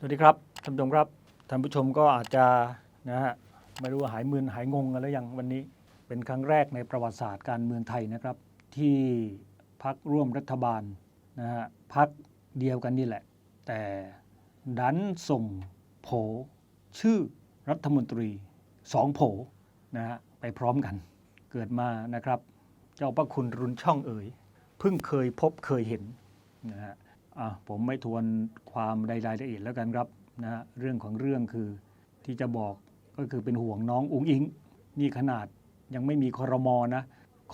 สวัสดีครับท่านผู้ชมครับท่านผู้ชมก็อาจจะนะฮะไม่รู้ว่าหายมึนหายงงกันแล้วยังวันนี้เป็นครั้งแรกในประวัติศาสตร์การเมืองไทยนะครับ ที่พักร่วมรัฐบาลนะฮะพักเดียวกันนี่แหละ แต่ดันส่งโผชื่อรัฐมนตรีสองโผนะฮะไปพร้อมกัน เกิดมานะครับ เจ้าพระคุณรุนช่องเอ๋ยเพิ่งเคยพบเคยเห็นนะฮะอะ ผมไม่ทวนความใดรายละเอียดแล้วกันครับนะฮะเรื่องของเรื่องคือที่จะบอกก็คือเป็นห่วงน้องอุ๋งอิง นี่ขนาดยังไม่มีคอรมอนะ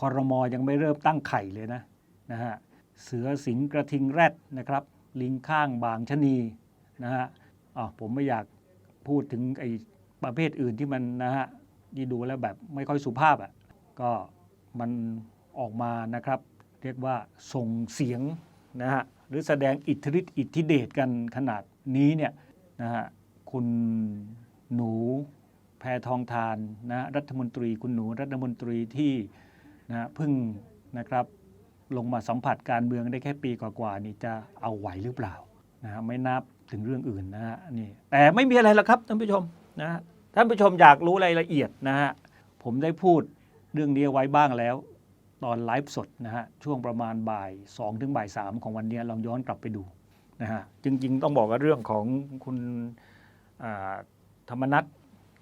คอรมอยังไม่เริ่มตั้งไข่เลยนะนะฮะเสือสิงกระทิงแรดนะครับ ลิงข้างบางชะนีนะฮะอะผมไม่อยากพูดถึงไอ้ประเภทอื่นที่มันนะฮะที่ดูแล้วแบบไม่ค่อยสุภาพอะก็มันออกมานะครับ เรียกว่าส่งเสียงนะฮะหรือแสดงอิทธิฤทธิ์อิทธิเดชกันขนาดนี้เนี่ยนะฮะคุณหนูแพทองทานนะรัฐมนตรีคุณหนูรัฐมนตรีที่นะพิ่งนะครับลงมาสัมผัสการเมืองได้แค่ปีกว่าๆนี่จะเอาไหวหรือเปล่านะฮะไม่นับถึงเรื่องอื่นนะฮะนี่แต่ไม่มีอะไรหรอกครับท่านผู้ชมนะฮะท่านผู้ชมอยากรู้รายละเอียดนะฮะผมได้พูดเรื่องนี้ไว้บ้างแล้ว ตอนไลฟ์สดนะฮะช่วงประมาณบ่าย2ถึงบ่าย3ของวันนี้ลองย้อนกลับไปดูนะฮะจริงๆ ต้องบอกว่าเรื่องของคุณธรรมนัท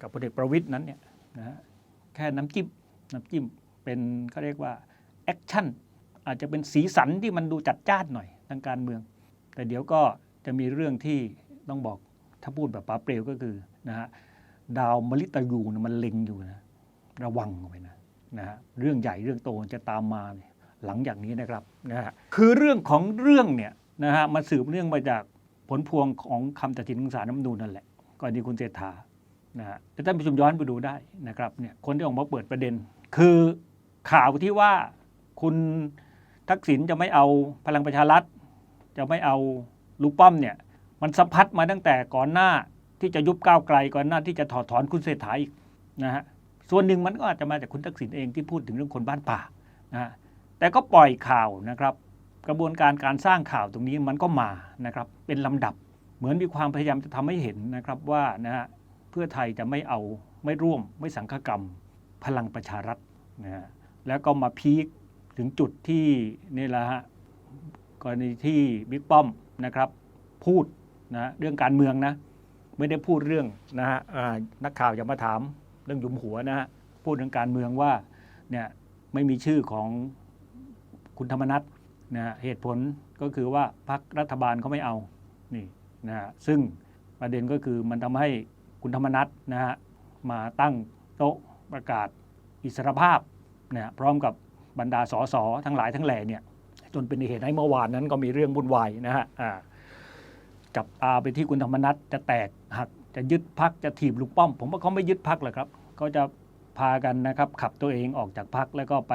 กับพลเอกประวิทย์นั้นเนี่ยนะฮะแค่น้ำจิ้มน้ำจิ้มเป็นเขาเรียกว่าแอคชั่นอาจจะเป็นสีสันที่มันดูจัดจ้านหน่อยทางการเมือง แต่เดี๋ยวก็จะมีเรื่องที่ต้องบอกถ้าพูดแบบป๋าเปรวก็คือนะฮะดาวมฤตยูนะมันเล็งอยู่นะระวังเอาไว้นะ นะฮะเรื่องใหญ่เรื่องโตจะตามมาหลังจากนี้นะครับนะฮะคือเรื่องของเรื่องเนี่ยนะฮะมันสืบเนื่องมาจากผลพวงของคำตัดสินของศาลน้ำนูนนั่นแหละก่อนที่คุณเศรษฐานะฮะแต่ท่านผู้ชมย้อนไปดูได้นะครับเนี่ยคนที่ออกมาเปิดประเด็น คือข่าวที่ว่าคุณทักษิณจะไม่เอาพลังประชารัฐ จะไม่เอาลูกป้อมเนี่ยมันสะพัดมาตั้งแต่ก่อนหน้าที่จะยุบก้าวไกลก่อนหน้าที่จะถอดถอนคุณเศรษฐาอีกนะฮะ ส่วนหนึ่งมันก็อาจจะมาจากคุณทักษิณเองที่พูดถึงเรื่องคนบ้านป่านะฮะแต่ก็ปล่อยข่าวนะครับ กระบวนการการสร้างข่าวตรงนี้มันก็มานะครับ เป็นลำดับเหมือนมีความพยายามจะทำให้เห็นนะครับว่านะฮะเพื่อไทยจะไม่เอาไม่ร่วม ไม่สังฆกรรม พลังประชารัฐนะฮะแล้วก็มาพีคถึงจุดที่นี่แหละฮะกรณีที่บิ๊กป้อมนะครับ พูดนะเรื่องการเมืองนะ ไม่ได้พูดเรื่องนะฮะนักข่าวอย่ามาถาม เรื่องหยุมหัวนะฮะพูดถึงการเมืองว่าเนี่ยไม่มีชื่อของคุณธรรมนัฐนะฮะเหตุผลก็คือว่าพรรครัฐบาลเขาไม่เอานี่นะฮะซึ่งประเด็นก็คือมันทำให้คุณธรรมนัฐนะฮะมาตั้งโต๊ะประกาศอิสรภาพนะฮะพร้อมกับบรรดาสสทั้งหลายทั้งแหล่เนี่ยจนเป็นเหตุให้เมื่อวานนั้นก็มีเรื่องวุ่นวายนะฮะอ่าจับตาไปที่คุณธรรมนัฐจะแตกหัก จะยึดพักจะถีบลุงป้อม ผมว่าเขาไม่ยึดพักหรอกครับเขาจะพากันนะครับขับตัวเองออกจากพักแล้วก็ไป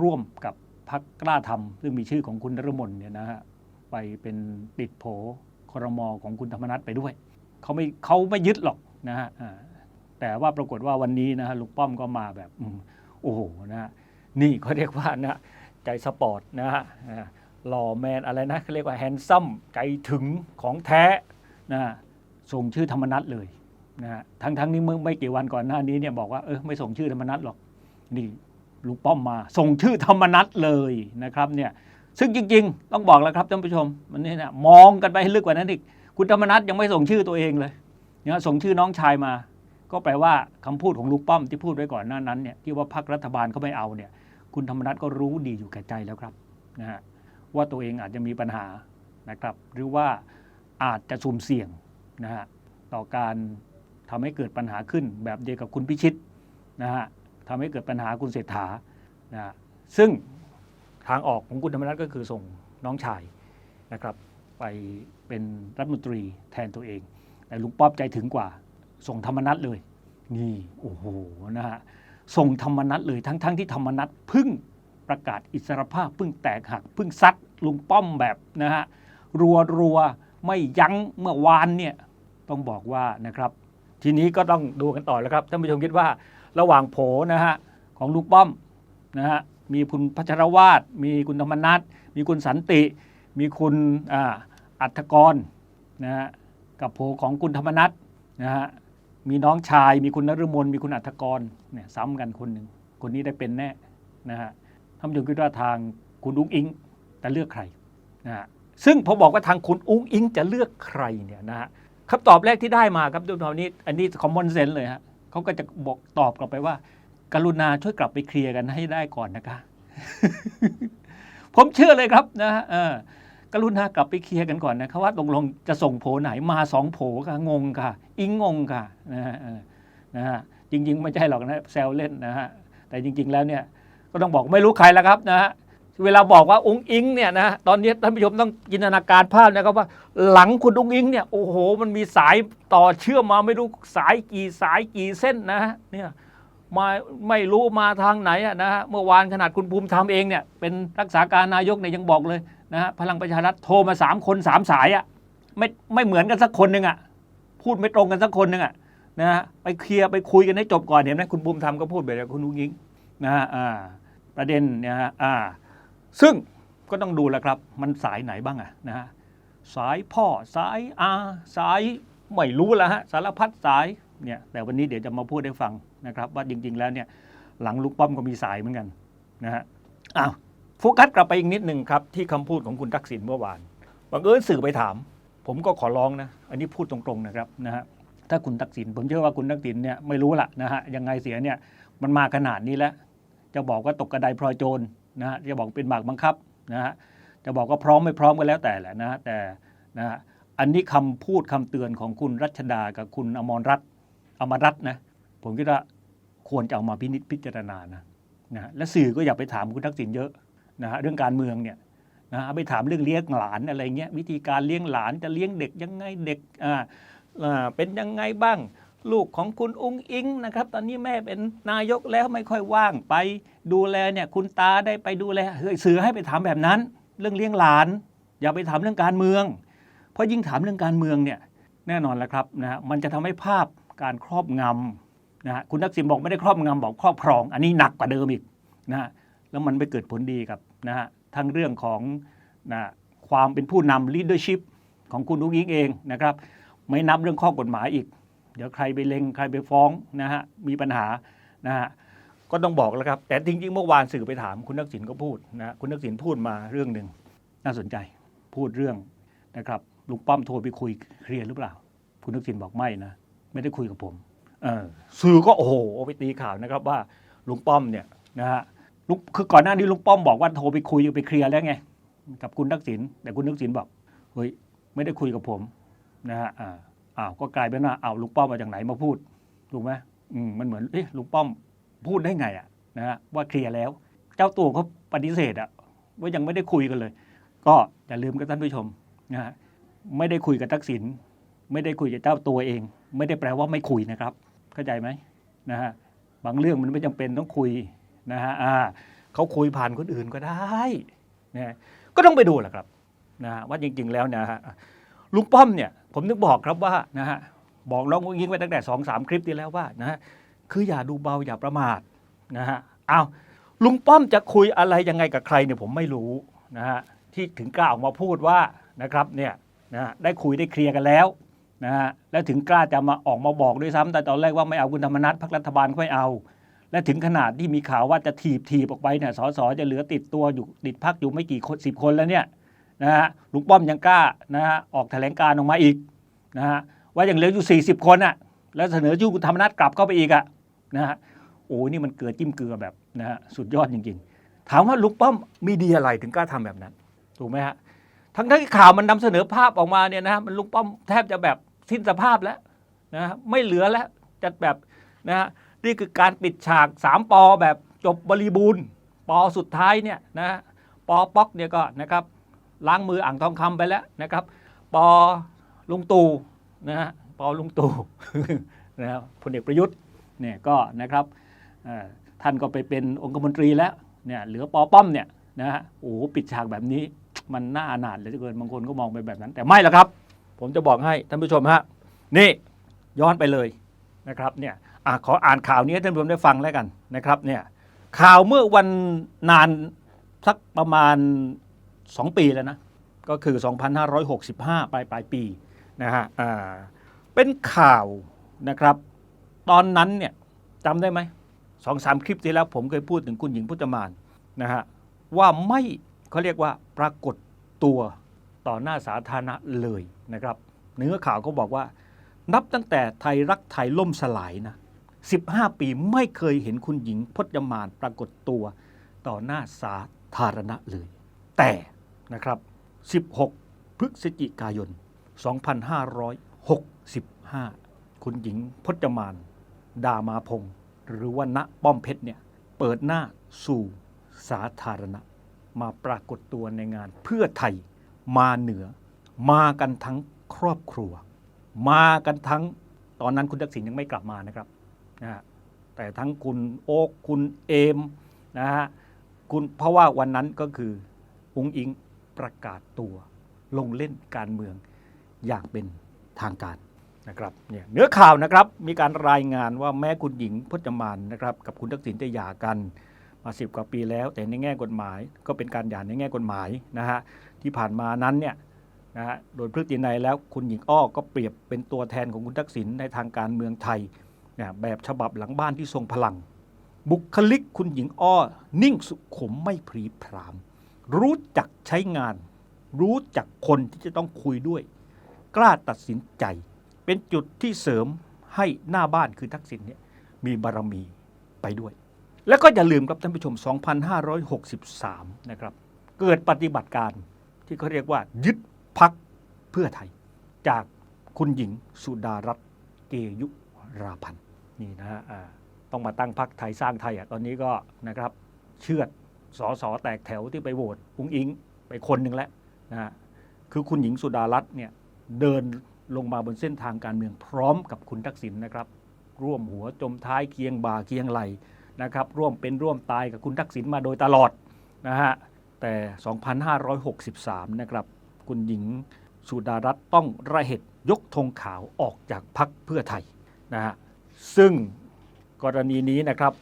ร่วมกับพักกล้าทำซึ่งมีชื่อของคุณนรมนเนี่ยนะฮะไปเป็นติดโผครมอของคุณธรรมนัฐไปด้วยเขาไม่เขาไม่ยึดหรอกนะฮะแต่ว่าปรากฏว่าวันนี้นะฮะลุงป้อมก็มาแบบอโอ้โหนะฮะนี่เขาเรียกว่านะใจสปอร์ตนะฮะหล่อแมนอะไรนะเขาเรียกว่าแฮนซัมใจถึงของแท้นะ ส่งชื่อธรรมนัตเลยนะฮะทั้งทั้งนี้เมื่อไม่กี่วันก่อนหน้านี้เนี่ยบอกว่าเออไม่ส่งชื่อธรรมนัตหรอกนี่ลุงป้อมมา ส่งชื่อธรรมนัตเลยนะครับเนี่ยซึ่งจริง ๆ ต้องบอกแล้วครับท่านผู้ชมมันนี่นะมองกันไปให้ลึกกว่านั้นอีกคุณธรรมนัตยังไม่ส่งชื่อตัวเองเลยเนี่ยส่งชื่อน้องชายมา ก็แปลว่าคำพูดของลุงป้อมที่พูดไว้ก่อนหน้านั้นเนี่ยที่ว่าพรรครัฐบาลเขาไม่เอาเนี่ย คุณธรรมนัตก็รู้ดีอยู่แก่ใจแล้วครับนะฮะว่าตัวเองอาจจะมีปัญหานะครับ หรือว่าอาจจะสุ่มเสี่ยง นะฮะต่อการทำให้เกิดปัญหาขึ้นแบบเดียวกับคุณพิชิตนะฮะทำให้เกิดปัญหาคุณเศรษฐานะฮะซึ่งทางออกของคุณธรรมนัฐก็คือส่งน้องชายนะครับ ไปเป็นรัฐมนตรีแทนตัวเอง แต่ลุงป๊อบใจถึงกว่า ส่งธรรมนัฐเลย นี่โอ้โหนะฮะส่งธรรมนัฐเลยทั้งๆทที่ธรรมนัฐพึ่งประกาศอิสรภาพพิ่งแตกหักพิ่งซัดลุงป้อมแบบนะฮะรัวรัว ไม่ยั้งเมื่อวานเนี่ยต้องบอกว่านะครับ ทีนี้ก็ต้องดูกันต่อแล้วครับท่านผู้ชมคิดว่าระหว่างโผนะฮะของลุงป้อมนะฮะมีคุณพัชรวาดมีคุณธรรมนัฐมีคุณสันติ มีคุณอัฐกรนะฮะกับโผของคุณธรรมนัทนะฮะมีน้องชาย มีคุณนฤมลมีคุณอัฐกรเนี่ยซ้ำกันคนหนึ่งคนนี้ได้เป็นแน่นะฮะท่านผู้ชมคิดว่าทางคุณอุ้งอิงจะเลือกใครนะฮะ ซึ่งพอบอกว่าทางคุณอุ้งอิงจะเลือกใครเนี่ยนะฮะคำตอบแรกที่ได้มาครับทุกท่านนี้ อันนี้คอมมอนเซนส์เลยฮะเขาก็จะบอกตอบกลับไปว่า กรุณาช่วยกลับไปเคลียร์กันให้ได้ก่อนนะคะผมเชื่อเลยครับนะฮะเออกรุณากลับไปเคลียร์กันก่อนนะครับว่าตกลงจะส่งโผไหนมาสองโผค่ะงงค่ะ อิงงงค่ะนะฮะนะฮะจริง ๆ ไม่ใช่หรอกนะแซวเล่นนะฮะแต่จริง ๆ แล้วเนี่ยก็ต้องบอกไม่รู้ใครแล้วครับนะฮะ เวลาบอกว่าองค์อิงเนี่ยนะตอนนี้ท่านผู้ชมต้องจินตนาการภาพนะครับว่าหลังคุณองค์อิงเนี่ยโอ้โห มันมีสายต่อเชื่อมมาไม่รู้สายกี่สายกี่เส้นนะเนี่ยมาไม่รู้มาทางไหนนะฮะเมื่อวานขนาดคุณภูมิธรรมเองเนี่ยเป็นรักษาการนายกเนี่ยยังบอกเลยนะฮะพลังประชารัฐโทรมาสามคนสามสายอะไม่ไม่เหมือนกันสักคนหนึ่งอะพูดไม่ตรงกันสักคนหนึ่งอะนะฮะไปเคลียร์ไปคุยกันให้จบก่อนเห็นไหมคุณภูมิธรรมก็พูดไปแล้วคุณนุ้งยิงนะฮะอ่าประเด็นเนี่ยฮะอ่า ซึ่งก็ต้องดูแหล้วครับ มันสายไหนบ้างอะนะฮะสายพ่อสายอาสายไม่รู้แล้วฮะสารพัดสายเนี่ยแต่วันนี้เดี๋ยวจะมาพูดให้ฟังนะครับ ว่าจริง ๆ แล้วเนี่ยหลังลุกป้อมก็มีสายเหมือนกันนะฮะอ้าวโฟกัสกลับไปอีกนิดหนึ่งครับ ที่คำพูดของคุณทักษิณเมื่อวานบังเอิญสื่อไปถาม ผมก็ขอร้องนะ อันนี้พูดตรงๆนะครับนะฮะถ้าคุณทักษิณผมเชื่อว่าคุณทักษิณเนี่ยไม่รู้ละนะฮะยังไงเสียเนี่ยมันมาขนาดนี้แล้วจะบอกว่าตกกระไดพลอยโจร นะฮะจะบอกเป็นหมากบังคับนะฮะจะบอกว่าพร้อมไม่พร้อมก็แล้วแต่แหละนะฮะแต่นะฮะอันนี้คำพูดคำเตือนของคุณรัชดากับคุณอมรรัตน์อมรรัตน์นะผมคิดว่าควรจะเอามาพินิจพิจารณานะนะและสื่อก็อย่าไปถามคุณทักษิณเยอะนะฮะเรื่องการเมืองเนี่ยนะฮะไปถามเรื่องเลี้ยงหลานอะไรเงี้ยวิธีการเลี้ยงหลานจะเลี้ยงเด็กยังไงเด็กอ่าอ่าเป็นยังไงบ้าง ลูกของคุณอุ้งอิงนะครับ ตอนนี้แม่เป็นนายกแล้วไม่ค่อยว่างไปดูแลเนี่ยคุณตาได้ไปดูแลเฮ้ยสื่อให้ไปถามแบบนั้น เรื่องเลี้ยงหลาน อย่าไปถามเรื่องการเมือง เพราะยิ่งถามเรื่องการเมืองเนี่ยแน่นอนแล้วครับนะฮะมันจะทำให้ภาพการครอบงำนะฮะคุณทักษิณบอกไม่ได้ครอบงำบอกครอบครอง อันนี้หนักกว่าเดิมอีกนะฮะแล้วมันไม่เกิดผลดีกับนะฮะทั้งเรื่องของนะความเป็นผู้นำ leadership ของคุณอุ้งอิงเองนะครับ ไม่นับเรื่องข้อกฎหมายอีก เดี๋ยวใครไปเลงใครไปฟ้องนะฮะมีปัญหานะฮะก็ต้องบอกแล้วครับ แต่จริงๆเมื่อวานสื่อไปถามคุณทักษิณก็พูดนะฮะคุณทักษิณพูดมาเรื่องหนึ่งน่าสนใจพูดเรื่องนะครับลุงป้อมโทรไปคุยเคลียร์หรือเปล่า คุณทักษิณบอกไม่นะไม่ได้คุยกับผมเออสื่อก็โอ้โหไปตีข่าวนะครับว่าลุงป้อมเนี่ยนะฮะลุงคือก่อนหน้านี้ลุงป้อมบอกว่าโทรไปคุยไปเคลียร์แล้วไงกับคุณทักษิณแต่คุณทักษิณบอกเฮ้ยไม่ได้คุยกับผมนะฮะอ่า อ้าวก็กลายเป็นว่าอ้าวลุงป้อมมาจากไหนมาพูดถูกไหมอืมมันเหมือนเอ๊ะลุงป้อมพูดได้ไงอะนะฮะว่าเคลียร์แล้ว เจ้าตัวเขาปฏิเสธอะว่ายังไม่ได้คุยกันเลย ก็อย่าลืมกับท่านผู้ชมนะฮะไม่ได้คุยกับทักษิณไม่ได้คุยกับเจ้าตัวเอง ไม่ได้แปลว่าไม่คุยนะครับ เข้าใจไหมนะฮะบางเรื่องมันไม่จำเป็นต้องคุยนะฮะอ่าเขาคุยผ่านคนอื่นก็ได้นะก็ต้องไปดูแหละครับนะฮะว่าจริงๆแล้วนะฮะลุงป้อมเนี่ย ผมนึกบอกครับว่านะฮะบอกน้องยิงไว้ตั้งแต่สองสามคลิปที่แล้วว่านะฮะคืออย่าดูเบาอย่าประมาทนะฮะอ้าวลุงป้อมจะคุยอะไรยังไงกับใครเนี่ยผมไม่รู้นะฮะที่ถึงกล้าออกมาพูดว่านะครับเนี่ยนะได้คุยได้เคลียร์กันแล้วนะฮะแล้วถึงกล้าจะมาออกมาบอกด้วยซ้ำแต่ตอนแรกว่าไม่เอาคุณธรรมนัฐพักรัฐบาลค่อยเอา และถึงขนาดที่มีข่าวว่าจะถีบถีบออกไปเนี่ยสสจะเหลือติดตัวอยู่ติดพักอยู่ไม่กี่คนสิบคนแล้วเนี่ย นะฮะลุงป้อมยังกล้านะฮะออกแถลงการออกมาอีกนะฮะว่ายังเหลืออยู่ 40 คนอะแล้วเสนอชื่อคุณธรรมนัฐกลับเข้าไปอีกอะนะฮะโอ้ยนี่มันเกิดจิ้มเกลือแบบนะฮะสุดยอดจริง ๆ ถามว่าลุงป้อมมีดีอะไรถึงกล้าทำแบบนั้นถูกไหมฮะทั้งที่ข่าวมันนำเสนอภาพออกมาเนี่ยนะฮะมันลุงป้อมแทบจะแบบสิ้นสภาพแล้วนะฮะไม่เหลือแล้วจะแบบนะฮะนี่คือการปิดฉากสามปอแบบจบบริบูรณ์ปอสุดท้ายเนี่ยนะฮะปอป๊อกเนี่ยก็นะครับ ล้างมืออ่างทองคำไปแล้วนะครับ ปอลุงตู่นะฮะปอลุงตู่นะครับพลเอกประยุทธ์เนี่ยก็นะครับท่านก็ไปเป็นองคมนตรีแล้วเนี่ยเหลือปอป้อมเนี่ยนะฮะโอ้ปิดฉากแบบนี้มันน่าอนาถเหลือเกินบางคนก็มองไปแบบนั้น แต่ไม่ละครับ ผมจะบอกให้ท่านผู้ชมฮะนี่ย้อนไปเลยนะครับเนี่ยอขออ่านข่าวนี้ให้ท่านผู้ชมได้ฟังแล้วกันนะครับเนี่ยข่าวเมื่อวันนานสักประมาณ 2 ปีแล้วนะ ก็คือ 2565 ปลายปลายปีนะฮะเป็นข่าวนะครับ ตอนนั้นเนี่ยจำได้ไหมสองสามคลิปที่แล้วผมเคยพูดถึงคุณหญิงพุทธมานนะฮะว่าไม่เขาเรียกว่าปรากฏตัวต่อหน้าสาธารณะเลยนะครับ เนื้อข่าวก็บอกว่า นับตั้งแต่ไทยรักไทยล่มสลายนะ15 ปีไม่เคยเห็นคุณหญิงพจมานปรากฏตัวต่อหน้าสาธารณะเลย แต่ นะครับ 16 พฤศจิกายน 2565 คุณหญิงพจมานดามาพงศ์หรือว่าณป้อมเพชรเนี่ย เปิดหน้าสู่สาธารณะ มาปรากฏตัวในงานเพื่อไทยมาเหนือ มากันทั้งครอบครัว มากันทั้งตอนนั้นคุณทักษิณยังไม่กลับมานะครับนะฮะแต่ทั้งคุณโอ๊กคุณเอมนะฮะคุณเพราะว่าวันนั้นก็คืออุงอิง ประกาศตัวลงเล่นการเมืองอย่างเป็นทางการนะครับเนี่ยเนื้อข่าวนะครับมีการรายงานว่าแม้คุณหญิงพจมานนะครับกับคุณทักษิณจะหย่ากันมาสิบกว่าปีแล้ว แต่ในแง่กฎหมาย ก็เป็นการหย่าในแง่กฎหมายนะฮะที่ผ่านมานั้นเนี่ยนะฮะโดยพฤตินัยแล้วคุณหญิงอ้อก็เปรียบเป็นตัวแทนของคุณทักษิณในทางการเมืองไทยนะแบบฉบับหลังบ้านที่ทรงพลัง บุคลิกคุณหญิงอ้อ นิ่งสุขุมไม่พรีพราม รู้จักใช้งาน รู้จักคนที่จะต้องคุยด้วย กล้าตัดสินใจ เป็นจุดที่เสริมให้หน้าบ้านคือทักษิณเนี่ยมีบารมีไปด้วย แล้วก็อย่าลืมครับท่านผู้ชม 2563 นะครับ เกิดปฏิบัติการที่เขาเรียกว่า ยึดพักเพื่อไทย จากคุณหญิงสุดารัตน์เกยุราพันธ์นี่นะฮะต้องมาตั้งพักไทยสร้างไทยอะตอนนี้ก็นะครับเชื่อด สอสอแตกแถวที่ไปโหวตอุ้งอิงไปคนหนึ่งแล้วนะฮะคือคุณหญิงสุดารัตน์เนี่ยเดินลงมาบนเส้นทางการเมืองพร้อมกับคุณทักษิณนะครับ ร่วมหัวจมท้ายเคียงบ่าเคียงไหลนะครับ ร่วมเป็นร่วมตายกับคุณทักษิณมาโดยตลอดนะฮะแต่ 2563 นะครับ คุณหญิงสุดารัตน์ต้องระเหตุยกธงขาวออกจากพักเพื่อไทยนะฮะซึ่งกรณีนี้นะครับ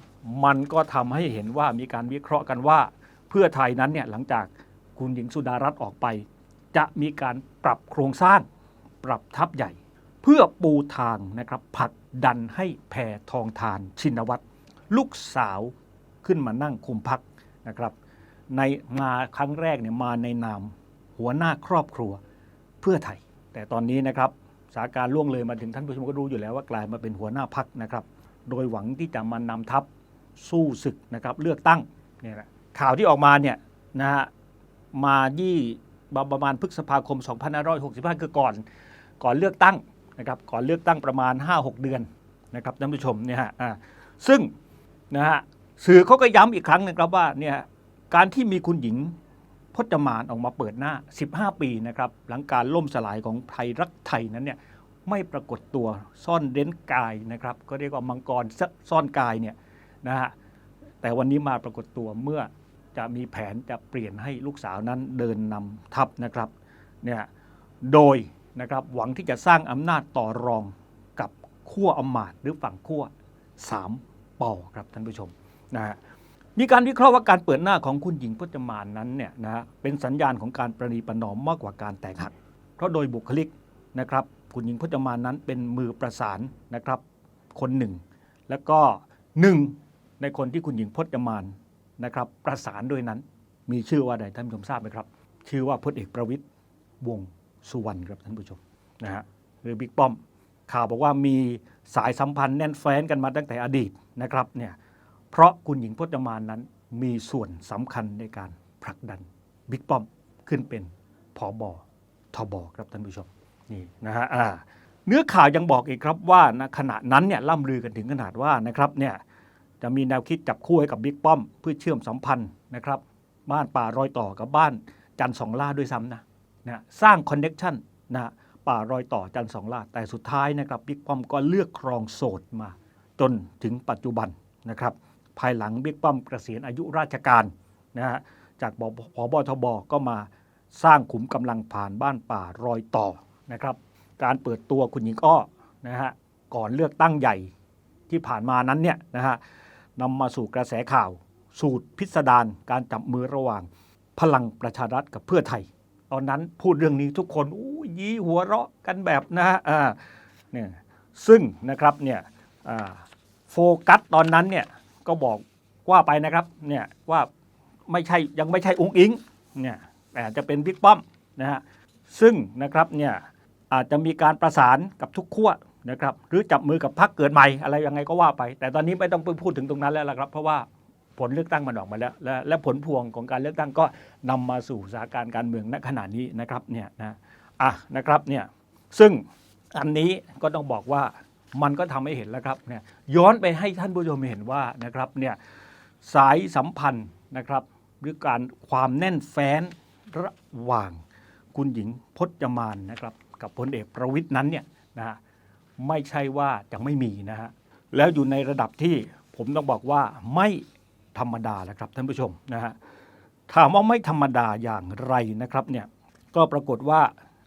มันก็ทำให้เห็นว่ามีการวิเคราะห์กันว่า เพื่อไทยนั้นเนี่ยหลังจากคุณหญิงสุดารัตน์ออกไป จะมีการปรับโครงสร้างปรับทัพใหญ่ เพื่อปูทางนะครับผลักดันให้แพทองทานชินวัตรลูกสาวขึ้นมานั่งคุมพักนะครับในมาครั้งแรกเนี่ยมาในนามหัวหน้าครอบครัวเพื่อไทย แต่ตอนนี้นะครับสาการล่วงเลยมาถึงท่านผู้ชมก็รู้อยู่แล้วว่ากลายมาเป็นหัวหน้าพักนะครับ โดยหวังที่จะมานำทัพ สู้ศึกนะครับเลือกตั้งเนี่ยแหละข่าวที่ออกมาเนี่ยนะฮะมายี่ประมาณพฤษภาคม 2565 คือก่อนก่อนเลือกตั้งนะครับก่อนเลือกตั้งประมาณ 5-6 เดือนนะครับท่านผู้ชมเนี่ยฮะอ่าซึ่งนะฮะสื่อเขาก็ย้ำอีกครั้งนึงครับว่าเนี่ยการที่มีคุณหญิงพจมานออกมาเปิดหน้า 15 ปีนะครับหลังการล่มสลายของไทยรักไทยนั้นเนี่ยไม่ปรากฏตัวซ่อนเร้นกายนะครับก็เรียกว่ามังกรซ่อนกายเนี่ย นะฮะแต่วันนี้มาปรากฏตัวเมื่อจะมีแผนจะเปลี่ยนให้ลูกสาวนั้นเดินนำทัพนะครับเนี่ยโดยนะครับหวังที่จะสร้างอำนาจต่อรองกับขั้วอำมาตย์หรือฝั่งขั้ว3ปอครับท่านผู้ชมนะฮะมีการวิเคราะห์ว่าการเปิดหน้าของคุณหญิงพจมานนั้นเนี่ยนะฮะเป็นสัญญาณของการประนีประนอมมากกว่าการแตกหัก เพราะโดยบุคลิกนะครับคุณหญิงพจมานนั้นเป็นมือประสานนะครับคนหนึ่ง แล้วก็หนึ่ง ในคนที่คุณหญิงพจมานนะครับ ประสานด้วยนั้น มีชื่อว่าใดท่านผู้ชมทราบไหมครับ ชื่อว่าพลเอกประวิตยวงสุวรรณครับท่านผู้ชมนะฮะหรือบิ๊กป้อม ข่าวบอกว่ามีสายสัมพันธ์แน่นแฟ้นกันมาตั้งแต่อดีตนะครับเนี่ยเพราะคุณหญิงพจมานนั้นมีส่วนสำคัญในการผลักดันบิ๊กป้อมขึ้นเป็นผอบอทบครับท่านผู้ชมนี่นะฮะเนื้อข่าวยังบอกอีกครับว่าณขณะนั้นเนี่ยล่ำลือกันถึงขนาดว่านะครับเนี่ย จะมีแนวคิดจับคู่ให้กับบิ๊กป้อม เพื่อเชื่อมสัมพันธ์นะครับ บ้านป่ารอยต่อกับบ้านจันสองล่าด้วยซ้ำนะนะสร้างคอนเน็กชันนะป่ารอยต่อจันสองล่าแต่สุดท้ายนะครับบิ๊กป้อมก็เลือกครองโสดมา จนถึงปัจจุบันนะครับ ภายหลังบิ๊กป้อมเกษียณอายุราชการนะฮะจากบพบทบก็มาสร้างขุมกำลังผ่านบ้านป่ารอยต่อนะครับ การเปิดตัวคุณหญิงอ้อนะฮะก่อนเลือกตั้งใหญ่ที่ผ่านมานั้นเนี่ยนะฮะ นำมาสู่กระแสข่าว สูตรพิสดารการจับมือระหว่าง พลังประชารัฐกับเพื่อไทย ตอนนั้นพูดเรื่องนี้ทุกคนอู้ยี้หัวเราะกันแบบนะฮะเนี่ยซึ่งนะครับเนี่ยโฟกัสตอนนั้นเนี่ยก็บอกว่าไปนะครับเนี่ยว่าไม่ใช่ยังไม่ใช่องค์อิงเนี่ยแต่จะเป็นบิ๊กป้อมนะฮะซึ่งนะครับเนี่ยอาจจะมีการประสานกับทุกขั้ว นะครับหรือจับมือกับพรรคเกิดใหม่อะไรยังไงก็ว่าไป แต่ตอนนี้ไม่ต้องไปพูดถึงตรงนั้นแล้วละครับ เพราะว่าผลเลือกตั้งมันออกมาแล้วและและผลพวงของการเลือกตั้งก็นำมาสู่สถานการณ์การเมืองณขณะนี้นะครับเนี่ยนะอะนะครับเนี่ยซึ่งอันนี้ก็ต้องบอกว่ามันก็ทำให้เห็นแล้วครับเนี่ยย้อนไปให้ท่านผู้ชมเห็นว่านะครับเนี่ยสายสัมพันธ์นะครับหรือการความแน่นแฟ้นระหว่างคุณหญิงพจมานนะครับกับพลเอกประวิทย์นั้นเนี่ยนะฮะ ไม่ใช่ว่าจะไม่มีนะฮะแล้วอยู่ในระดับที่ผมต้องบอกว่าไม่ธรรมดาแล้วครับท่านผู้ชมนะฮะถามว่าไม่ธรรมดาอย่างไรนะครับเนี่ยก็ปรากฏว่า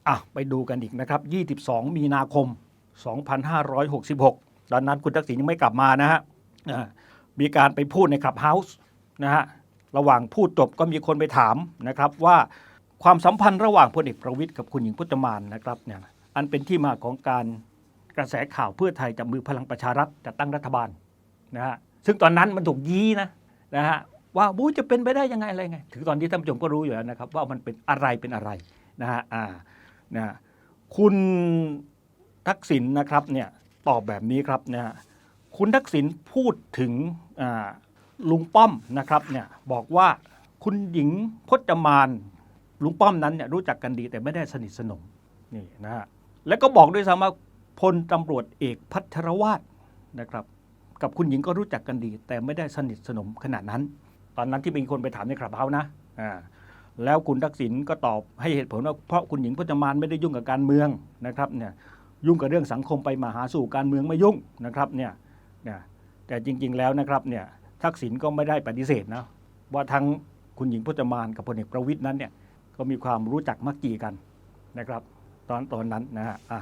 อะไปดูกันอีกนะครับ 22 มีนาคม 2566 ตอนนั้นคุณทักษิณยังไม่กลับมานะฮะมีการไปพูดในคลับเฮาส์นะฮะระหว่างพูดจบก็มีคนไปถามนะครับว่าความสัมพันธ์ระหว่างพลเอกประวิทย์กับคุณหญิงพจมานนะครับเนี่ยอันเป็นที่มาของการ กระแสข่าวเพื่อไทยจับมือพลังประชารัฐจัดตั้งรัฐบาลนะฮะซึ่งตอนนั้นมันถูกยี้นะนะฮะว่าบูจะเป็นไปได้ยังไงอะไรไง ถึงตอนนี้ท่านผู้ชมก็รู้อยู่แล้วนะครับ ว่ามันเป็นอะไรเป็นอะไรนะฮะอ่านะคุณทักษิณนะครับเนี่ยตอบแบบนี้ครับนะฮะคุณทักษิณพูดถึงอ่าลุงป้อมนะครับเนี่ยบอกว่าคุณหญิงพจมานลุงป้อมนั้นเนี่ยรู้จักกันดีแต่ไม่ได้สนิทสนมนี่นะฮะแล้วก็บอกด้วยซ้ำว่า พลตำรวจเอกพัทรวาสนะครับ กับคุณหญิงก็รู้จักกันดี แต่ไม่ได้สนิทสนมขนาดนั้น ตอนนั้นที่เป็นคนไปถามในคลับเฮาส์นะอ่าแล้วคุณทักษิณก็ตอบให้เหตุผลว่าเพราะคุณหญิงพจมานไม่ได้ยุ่งกับการเมืองนะครับเนี่ยยุ่งกับเรื่องสังคมไปมาหาสู่การเมืองไม่ยุ่งนะครับเนี่ยเนี่ยแต่จริง ๆ แล้วนะครับเนี่ยทักษิณก็ไม่ได้ปฏิเสธนะว่าทั้งคุณหญิงพจมานกับพลเอกประวิตยนั้นเนี่ยก็มีความรู้จักมักจีกันนะครับ ตอนตอนนั้นนะฮะอะ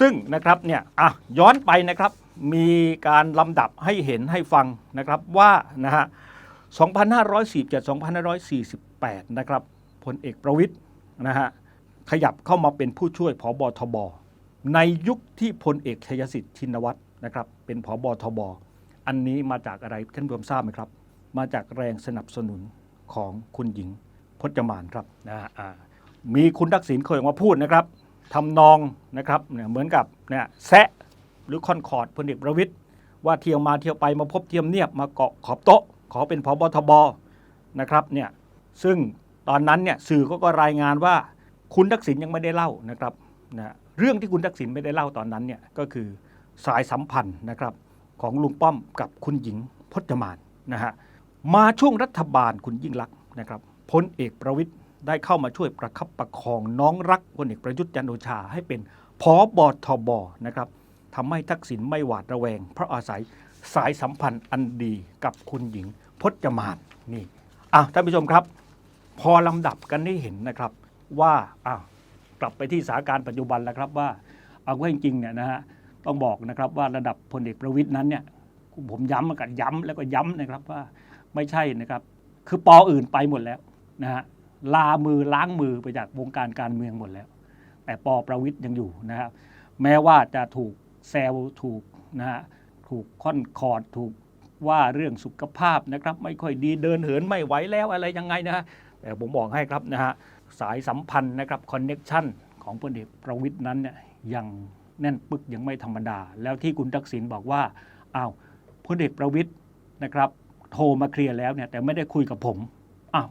ซึ่งนะครับเนี่ยอะย้อนไปนะครับมีการลำดับให้เห็นให้ฟังนะครับว่านะฮะ2547 2548 นะครับพลเอกประวิทย์นะฮะขยับเข้ามาเป็นผู้ช่วยผอบทบ ในยุคที่พลเอกชัยสิทธิ์ชินวัตรนะครับเป็นผอบทบ อันนี้มาจากอะไรท่านผู้ชมทราบไหมครับ มาจากแรงสนับสนุนของคุณหญิงพจมานครับนะฮะมีคุณทักษิณเคยออกมาพูดนะครับ ทำนองนะครับเนี่ยเหมือนกับเนี่ยแซะหรือคอนคอร์ดพลเอกประวิตยว่าเที่ยวมาเที่ยวไปมาพบเทียมเนียบมาเกาะขอบโต๊ะ ขอเป็นพบทบนะครับเนี่ยซึ่งตอนนั้นเนี่ยสื่อก็ก็รายงานว่าคุณทักษิณยังไม่ได้เล่านะครับนะเรื่องที่คุณทักษิณไม่ได้เล่าตอนนั้นเนี่ยก็คือสายสัมพันธ์นะครับของลุงป้อมกับคุณหญิงพจมานนะฮะมาช่วงรัฐบาลคุณยิ่งลักษณ์นะครับพลเอกประวิตย ได้เข้ามาช่วยประคับประคองน้องรักพลเอกประยุทธ์จันโอชาให้เป็นพอบอทบนะครับทำให้ทักษิณไม่หวาดระแวง เพราะอาศัยสายสัมพันธ์อันดีกับคุณหญิงพจมานนี่อะท่านผู้ชมครับ พอลำดับกันได้เห็นนะครับว่าอะกลับไปที่สถานการณ์ปัจจุบันแล้วครับว่าเอาว่าจริงๆเนี่ยนะฮะต้องบอกนะครับว่าระดับพลเอกประวิทย์นั้นเนี่ยผมย้ำกันย้ำแล้วก็ย้ำนะครับว่าไม่ใช่นะครับ คือปออื่นไปหมดแล้วนะฮะ ลามือล้างมือไปจากวงการการเมืองหมดแล้ว แต่ปอประวิทย์ยังอยู่นะครับ แม้ว่าจะถูกแซวถูกนะฮะถูกค่อนคอร์ดถูกว่าเรื่องสุขภาพนะครับ ไม่ค่อยดีเดินเหินไม่ไหวแล้วอะไรยังไงนะฮะแต่ผมบอกให้ครับนะฮะสายสัมพันธ์นะครับคอนเน็ชันของพลเอกประวิทย์นั้นเนี่ยยังแน่นปึกยังไม่ธรรมดา แล้วที่คุณทักษิณบอกว่าอ้าวพลเอกประวิทย์นะครับ โทรมาเคลียร์แล้วเนี่ยแต่ไม่ได้คุยกับผมอ้าว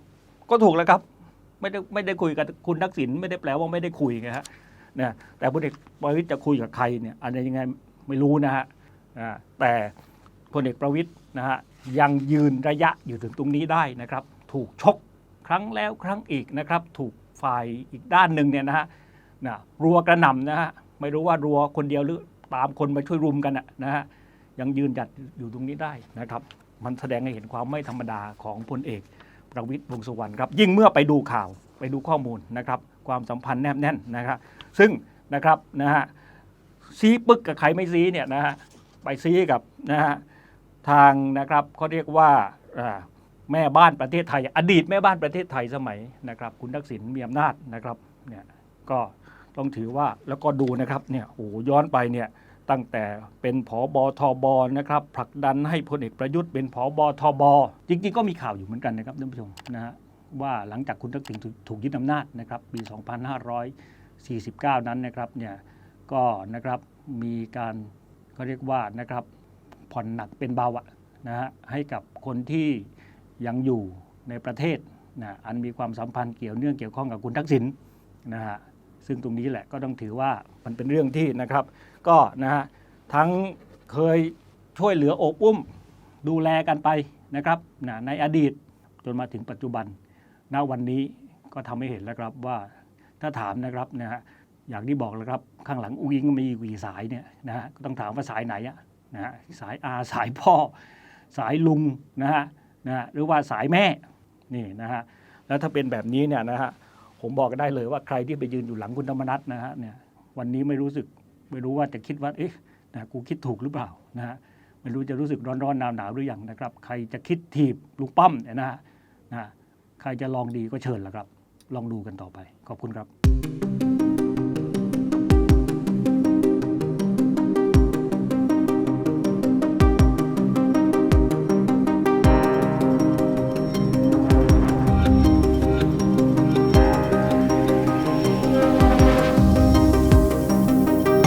ก็ถูกแล้วครับ ไม่ได้ไม่ได้คุยกับคุณทักษิณไม่ได้แปลว่าไม่ได้คุยไงฮะเนี่ยแต่พลเอกประวิตยจะคุยกับใครเนี่ยอันนี้ยังไงไม่รู้นะฮะแต่พลเอกประวิตยนะฮะยังยืนระยะอยู่ถึงตรงนี้ได้นะครับ ถูกชกครั้งแล้วครั้งอีกนะครับ ถูกฝ่ายอีกด้านหนึ่งเนี่ยนะฮะนะรัวกระหน่ำนะฮะไม่รู้ว่ารัวคนเดียวหรือตามคนมาช่วยรุมกันนะฮะยังยืนหยัดอยู่ตรงนี้ได้นะครับ มันแสดงให้เห็นความไม่ธรรมดาของพลเอก ประวิตยวงสุวรรณครับ ยิ่งเมื่อไปดูข่าวไปดูข้อมูลนะครับ ความสัมพันธ์แนบแน่นนะครับ ซึ่งนะครับนะฮะซีปึกกับใครไม่ซีเนี่ยนะฮะไปซีกับนะฮะทางนะครับเขาเรียกว่าแม่บ้านประเทศไทย อดีตแม่บ้านประเทศไทยสมัยนะครับ คุณทักษิณมีอำนาจนะครับเนี่ยก็ต้องถือว่าแล้วก็ดูนะครับเนี่ยโอ้ย้อนไปเนี่ย ตั้งแต่เป็นผอบอทบนะครับผลักดันให้พลเอกประยุทธ์เป็นผอบอทบจริงๆก็มีข่าวอยู่เหมือนกันนะครับท่านผู้ชมนะฮะว่าหลังจากคุณทักษิณถูกยึดอำนาจนะครับปี 2549 นั้นนะครับเนี่ยก็นะครับมีการก็เรียกว่านะครับผ่อนหนักเป็นเบาอะนะฮะให้กับคนที่ยังอยู่ในประเทศนะอันมีความสัมพันธ์เกี่ยวเนื่องเกี่ยวข้องกับคุณทักษิณนะฮะซึ่งตรงนี้แหละก็ต้องถือว่ามันเป็นเรื่องที่นะครับ ก็นะฮะทั้งเคยช่วยเหลือโอบอุ้มดูแลกันไปนะครับนะในอดีตจนมาถึงปัจจุบันณวันนี้ก็ทำให้เห็นแล้วครับว่าถ้าถามนะครับนะฮะอย่างที่บอกแล้วครับข้างหลังอุ้งอิงมีกี่สายเนี่ยนะฮะต้องถามว่าสายไหนอะนะฮะสายอาสายพ่อ สายลุงนะฮะนะฮะหรือว่าสายแม่นี่นะฮะแล้วถ้าเป็นแบบนี้เนี่ยนะฮะผมบอกได้เลยว่าใครที่ไปยืนอยู่หลังคุณธรรมนัฐนะฮะเนี่ยวันนี้ไม่รู้สึก ไม่รู้ว่าจะคิดว่าเอ๊ะนะกูคิดถูกหรือเปล่านะฮะไม่รู้จะรู้สึกร้อนๆหนาวๆหรือยังนะครับ ใครจะคิดถีบลุงป้อมเนี่ยนะฮะนะใครจะลองดีก็เชิญละครับ ลองดูกันต่อไปขอบคุณครับ